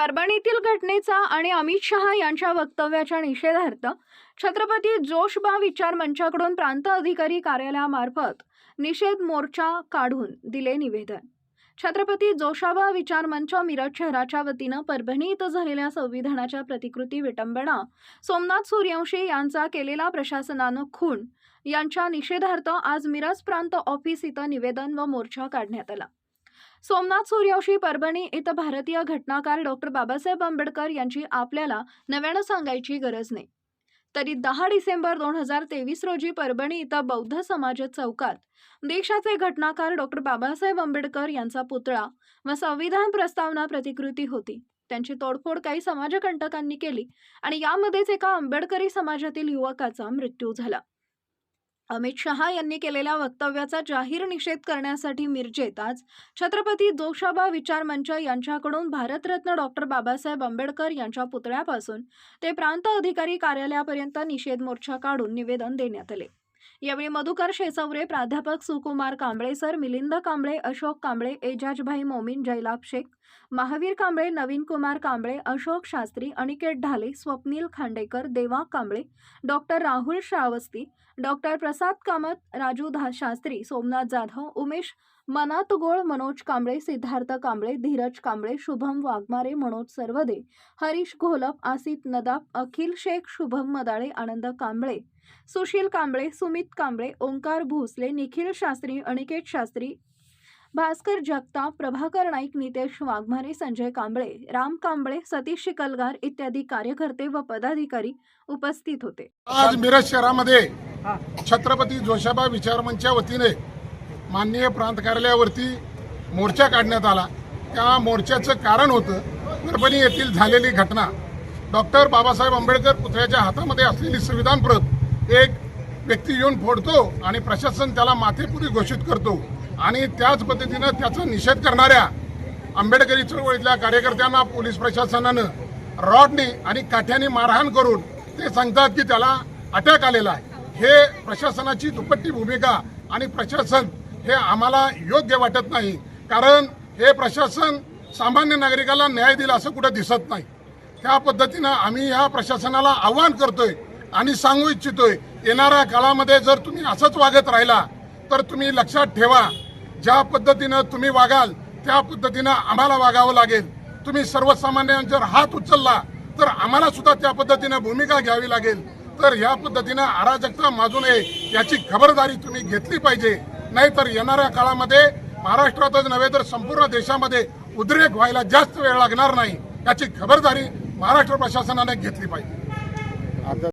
परभणीतील घटनेचा आणि अमित शहा यांच्या वक्तव्याच्या निषेधार्थ छत्रपती जोशबा विचार मंचाकडून प्रांत अधिकारी कार्यालयामार्फत निषेध मोर्चा काढून दिले निवेदन. छत्रपती जोशाबा विचार मंच मिरज शहराच्या वतीनं परभणी इथं झालेल्या संविधानाच्या प्रतिकृती विटंबना सोमनाथ सूर्यवंशी यांचा केलेला प्रशासनानं खून यांच्या निषेधार्थ आज मिरज प्रांत ऑफिस इथं निवेदन व मोर्चा काढण्यात आला. सोमनाथ सूर्यवंशी परभणी इथं भारतीय घटनाकार डॉक्टर बाबासाहेब आंबेडकर यांची आपल्याला नव्यानं सांगायची गरज नाही. तरी दहा डिसेंबर दोन हजार तेवीस रोजी परभणी इथं बौद्ध समाज चौकात देशाचे घटनाकार डॉक्टर बाबासाहेब आंबेडकर यांचा पुतळा व संविधान प्रस्तावना प्रतिकृती होती. त्यांची तोडफोड काही समाजकंटकांनी केली आणि यामध्येच एका आंबेडकरी समाजातील युवकाचा मृत्यू झाला. अमित शहा यांनी केलेल्या वक्तव्याचा जाहीर निषेध करण्यासाठी मिरजेत. आज छत्रपती जोशाबा विचार मंच यांच्याकडून भारतरत्न डॉक्टर बाबासाहेब आंबेडकर यांच्या पुतळ्यापासून ते प्रांत अधिकारी कार्यालयापर्यंत निषेध मोर्चा काढून निवेदन देण्यात आले. यावेळी मधुकर शेसवरे प्राध्यापक Sukumar Kamble sir Milind Kamble Ashok Kamble Ejazbhai Momin Jaylabh Shaikh Mahavir Kamble Naveen Kumar Kamble Ashok Shastri Aniket Dhale Swapnil Khandekar Deva Kamble doctor Rahul Shravasti doctor Prasad Kamat Raju धा शास्त्री सोमनाथ जाधव उमेश मनात गोळ मनोज कांबळे सिद्धार्थ कांबळे धीरज कांबळे शुभम वाघमारे मनोज सर्वदे हरीश घोलप आसिफ नदाब अखिल शेख शुभम मदाळे आनंद कांबळे सुशील कांबळे सुमित कांबळे ओंकार भोसले निखिल शास्त्री अनिकेत शास्त्री भास्कर जगताप प्रभाकर नाईक नितेश वाघमारे संजय कांबळे राम कांबळे सतीश शिकलगार इत्यादी कार्यकर्ते व पदाधिकारी उपस्थित होते. आज मिरज शहरामध्ये छत्रपती जोशाबा विचारमंचच्या वतीने माननीय प्रांत कार्यालयावरती मोर्चा काढण्यात आला. त्या मोर्चाचं कारण होतं परभणी येथील झालेली घटना. डॉक्टर बाबासाहेब आंबेडकर पुतळ्याच्या हातामध्ये असलेली संविधान प्रत एक व्यक्ती येऊन फोडतो आणि प्रशासन त्याला माथेपुरी घोषित करतो. आणि त्याच पद्धतीनं त्याचा निषेध करणाऱ्या आंबेडकरी चळवळीतल्या कार्यकर्त्यांना पोलीस प्रशासनानं रॉडने आणि काठ्याने मारहाण करून ते सांगतात की त्याला अटॅक आलेला आहे. हे प्रशासनाची दुपट्टी भूमिका आणि प्रशासन हे आम्हाला योग्य वाटत नाही. कारण हे प्रशासन सामान्य नागरिकाला न्याय दिला असं कुठं दिसत नाही. त्या पद्धतीनं आम्ही ह्या प्रशासनाला आव्हान करतोय आणि सांगू इच्छितोय येणाऱ्या काळामध्ये जर तुम्ही असंच वागत राहिला तर तुम्ही लक्षात ठेवा. ज्या पद्धतीनं तुम्ही वागाल त्या पद्धतीनं आम्हाला वागावं लागेल. तुम्ही सर्वसामान्यांवर हात उचलला तर आम्हाला सुद्धा त्या पद्धतीनं भूमिका घ्यावी लागेल. तर या पद्धतीनं अराजकता माजू नये याची खबरदारी तुम्ही घेतली पाहिजे. नाहीतर येणाऱ्या काळामध्ये महाराष्ट्रातच नव्हे तर संपूर्ण देशामध्ये उद्रेक व्हायला जास्त वेळ लागणार नाही. याची खबरदारी महाराष्ट्र प्रशासनाने घेतली पाहिजे.